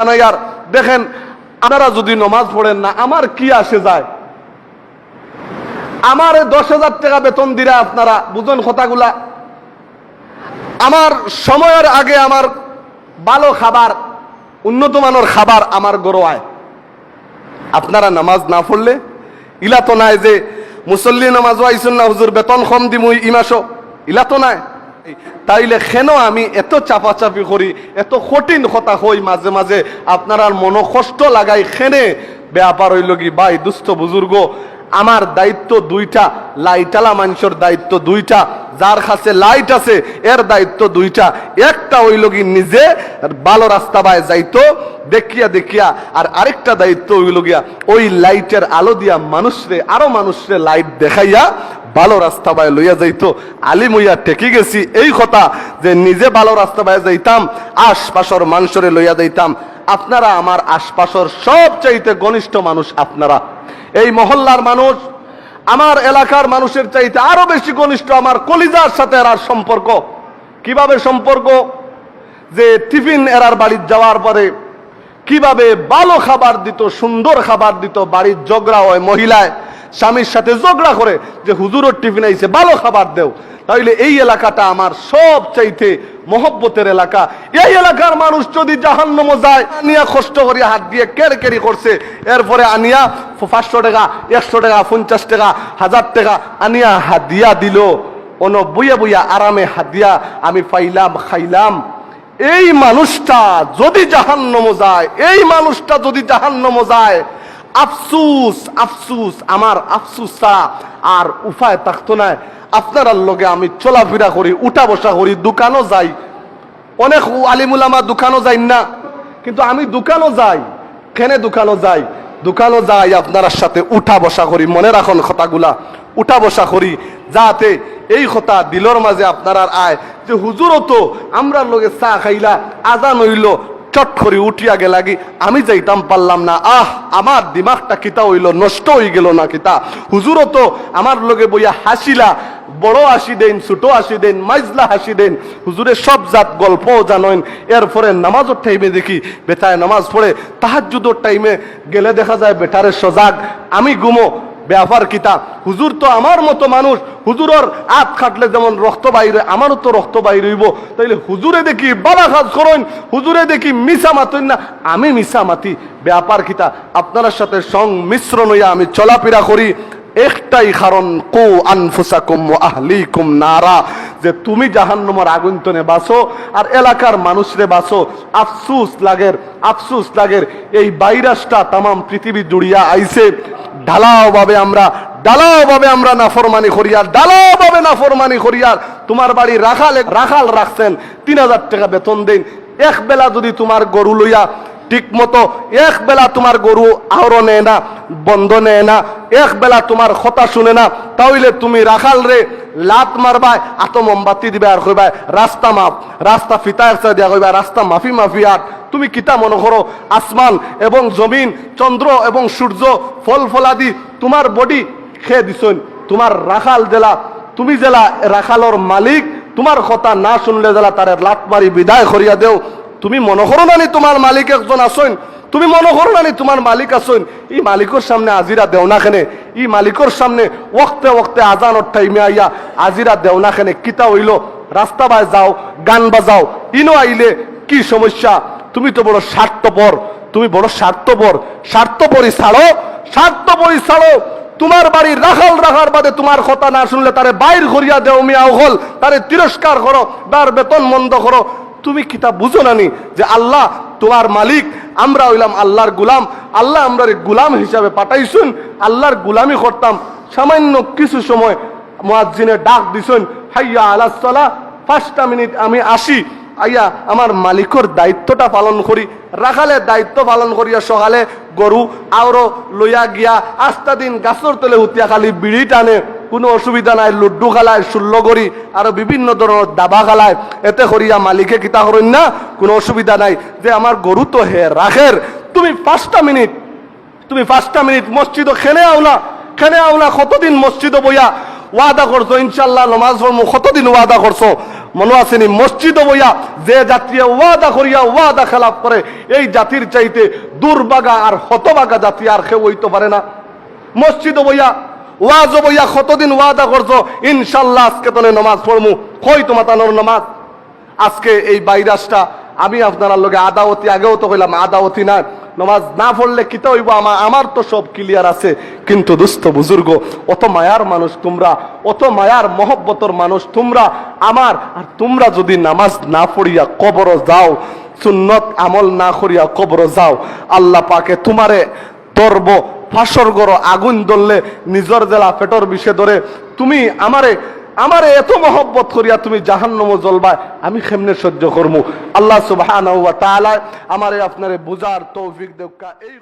আর দেখেন, আপনারা যদি নমাজ পড়েন না, আমার কি আসে যায়? আমার দশ হাজার টাকা বেতন দিরা আপনারা, বুঝুন কথাগুলা? আমার সময়ের আগে আমার ভালো খাবার, উন্নত মানের খাবার আমার গরোয়ায়। আপনারা নামাজ না পড়লে, ইলা তো নাই যে মুসল্লি নামাজ আইসুন না হুজুর বেতন কম দিমুই ইমাসো ইলা তো নাই। তাইলে কেন আমি এত চাপাচাপি করি, এত কঠিন কথা হই মাঝে মাঝে আপনার মন কষ্ট লাগাই খেনে ব্যাপার হইল কি, ভাই, দুস্থ বুজুর্গ, আমার দায়িত্ব দুইটা, লাইটালা মানুষের দায়িত্ব দুইটা, যার কাছে লাইট আছে, এর দায়িত্ব দুইটা। একটা হইল কি, নিজে ভালো রাস্তা বায় যাইতো, দেখিয়া দেখিয়া। আর আরেকটা দায়িত্ব হইল গিয়া, ওই লাইটের আলো দিয়া মানুষরে, আরও মানুষরে লাইট দেখাইয়া ভালো রাস্তা বায় লইয়া যাইতো। আলিম হইয়া টেকি গেছি, এই কথা যে নিজে ভালো রাস্তা বায় যাইতাম, আশপাশর মানুষরে লইয়া যাইতাম। আপনারা আমার আশপাশর সবচাইতে ঘনিষ্ঠ মানুষ আপনারা। এই মহল্লার মানুষ, আমার এলাকার মানুষের চাইতে আরও বেশি ঘনিষ্ঠ আমার কলিজার সাথে এরার সম্পর্ক। কীভাবে সম্পর্ক? যে টিফিন এরার বাড়ির যাওয়ার পরে কীভাবে ভালো খাবার দিত, সুন্দর খাবার দিত, বাড়ির ঝগড়া হয় মহিলায় স্বামীর সাথে ঝগড়া করে যে হুজুরের টিফিন আইছে ভালো খাবার দেও। তাইলে এই এলাকাটা আমার সব চাইতে মহব্বতের এলাকা। এই এলাকার মানুষ যদি জাহান্নম যায়, আনিয়া কষ্ট করিয়া হাত দিয়ে কেড়ে কেড়ি করছে, এরপরে আনিয়া পাঁচশো টাকা, একশো টাকা, পঞ্চাশ টাকা, হাজার টাকা আনিয়া হাদিয়া দিল। অন বইয়া বইয়া আরামে হাদিয়া আমি পাইলাম, খাইলাম। এই মানুষটা যদি জাহান্নম যায়, এই মানুষটা যদি জাহান্নম যায় আফসুস আফসুস, আমার আফসুস ছাড়া আর উপায় থাকতো না। আপনার লগে আমি চলাফেরা করি উঠা বসা করি, দোকানও যাই। অনেক আলিমুলামা দোকানও যাই না। কিন্তু আমি দোকানও যাই। কেনে দোকানও যাই? দোকানও যাই আপনার সাথে উঠা বসা করি। মনে রাখুন কথাগুলা উঠা বসা করি, যাতে এই কথা দিলর মাঝে আপনার আয়। যে হুজুরও তো আমরা লগে চা খাইলা, আজান হইল চট করে উঠিয়া গে লাগি। আমি যাইতাম পারলাম না। আহ, আমার দিমাগটা কিতা হইল? নষ্ট হয়ে গেল না কিতা? হুজুরও তো আমার লগে বইয়া হাসিলা। বড় হাসি দেন, ছোট হাসি দেন, মাইজলা হাসি দেন। হুজুরের সব জাত গল্পও জানেন। এরপরে নামাজের টাইমে দেখি, বেটায় নামাজ পড়ে তাহাজুদর টাইমে গেলে দেখা যায় বেটারে সজাগ। আমি ঘুমো ব্যাপার কিতা হুজুর তো আমার মতো মানুষ। হুজুরর আত খাটলে যেমন রক্ত বাইরে আমারও তো রক্ত বাইরে হইব। তাইলে হুজুরে দেখি বালা কাজ করুন, হুজুরে দেখি মিশা মাতুন না। আমি মিশা মাতি ব্যাপার কিতা আপনার সাথে সংমিশ্রণ হইয়া আমি চলাফেরা করি। একটাই কারণ, কো আনফুসাকুম আহলিকুম নারা। যে তুমি জাহান্নামের আগুন তনে বাসো আর এলাকার মানুষরে বাসো আফসুস লাগের আফসুস লাগের। এই ভাইরাসটা তামাম পৃথিবী জুড়িয়া আইছে। ঢালাও ভাবে আমরা, ডালাওভাবে আমরা নাফরমানি করিয়ার ডালাওভাবে নাফরমানি করিয়ার তোমার বাড়ি রাখাল রাখাল রাখছেন, তিন হাজার টাকা বেতন দিন। এক বেলা যদি তোমার গরু লইয়া ঠিক মতো এক বেলা তোমার গরু আহর নেয় না বন্ধ নেয় না, এক বেলা তোমার কথা শুনে না, তাহলে তুমি রাখাল রে, লাত মারবাই, আত মোমবাতি দিবে আর কইবাই রাস্তা মাপ, রাস্তা ফিতা একটা দিয়া কইবা রাস্তা মাফি মাফি আট তুমি কিতা মনে করো, আসমান এবং জমিন, চন্দ্র এবং সূর্য, ফল ফলাদি তোমার বডি খেয়ে দিছন তোমার রাখাল জেলা, তুমি জেলা রাখালর মালিক, তোমার কথা না শুনলে জেলা তারে লাত মারি বিদায় করিয়া দেও। তুমি মনে করো নানি তোমার মালিক একজন আসইন তুমি মনে করো নানি তোমার মালিক আসইন এই মালিকর সামনে আজিরা দেও না খেনে এই মালিকর সামনে ওক্তে ওক্তে আজানোর টাইমে আইয়া আজিরা দেও না খেনে কিতা হইল? রাস্তা বায় যাও গান বাজাও, ইনো আইলে কি সমস্যা? তুমি তো বড় স্বার্থপর, তুমি বড় স্বার্থপর। স্বার্থপরই ছাড়ো স্বার্থপরই ছাড়ো। তোমার বাড়ি রাখাল রাখার বাদে তোমার কথা না শুনলে তারে বাইর করিয়া দেও মিয়া হল তারে তিরস্কার করো তার বেতন মন্দ করো। তুমি কিতা বুঝো নানি যে আল্লাহ তোমার মালিক? আমরা হইলাম আল্লাহর গুলাম। আল্লাহ আমরা গুলাম হিসাবে পাঠাইছুন। আল্লাহর গুলামি করতাম। সামান্য কিছু সময় মুয়াজ্জিনে ডাক দিছুন, হাইয়া আলাহ পাঁচটা মিনিট আমি আসি। আইয়া আমার মালিকর দায়িত্বটা পালন করি। রাখালে দায়িত্ব পালন করিয়া সকালে গরু আরও লইয়া গিয়া আস্তা দিন গাছর তলে উতিয়া খালি বিড়ি টানে। কোনো অসুবিধা নাই লুড্ডু খালায়, ষোল্ল করি আরও বিভিন্ন ধরনের দাবা খালায়। এতে করিয়া মালিকে কিতা করেন না, কোনো অসুবিধা নাই। যে আমার গরু তো হে রাখের তুমি পাঁচটা মিনিট, তুমি পাঁচটা মিনিট মসজিদ খেনে আও না খেনে আও না কতদিন মসজিদ বইয়া ওয়াদা করছ ইনশাল্লাহ নমাজ পড়মু কতদিন ওয়াদা করছ মনে আসেনি মসজিদ বইয়া যে জাতীয় ওয়াদা করিয়া ওয়াদা খেলাপ করে এই জাতির চাইতে দুর্বাগা আর হতবাগা জাতি আর কেউ হইতে পারে না। মসজিদ বইয়া ওয়াজ বইয়া কতদিন ওয়াদা করছ? ইনশাল্লাহ আজকে তনে নমাজ পড়মু। কই তোমার তানোর নমাজ? আজকে এই ভাইরাসটা, আমি আপনার লগে আদাওতি, আগেও তো কইলাম, আদাওতি না নমাজ না পড়লে কিতা হইব? আমার আমার তো সব ক্লিয়ার আছে। কিন্তু দুস্থ বুজুর্গ, অত মায়ার মানুষ তোমরা, অত মায়ার মহব্বতর মানুষ তোমরা, আমার, আর তোমরা যদি নামাজ না পড়িয়া কবর যাও, সুন্নত আমল না করিয়া কবর যাও, আল্লাহ পাকে তোমারে ধরব ফাঁসর গড় আগুন দললে নিজর জেলা পেটর বিষে ধরে। তুমি আমারে, আমার এত মহব্বত করিয়া তুমি জাহান্নম জলবায় আমি সেমনে সহ্য করমু? আল্লাহ সুবাহ আমার আপনারে বুজার তৌফিক দেবকা এই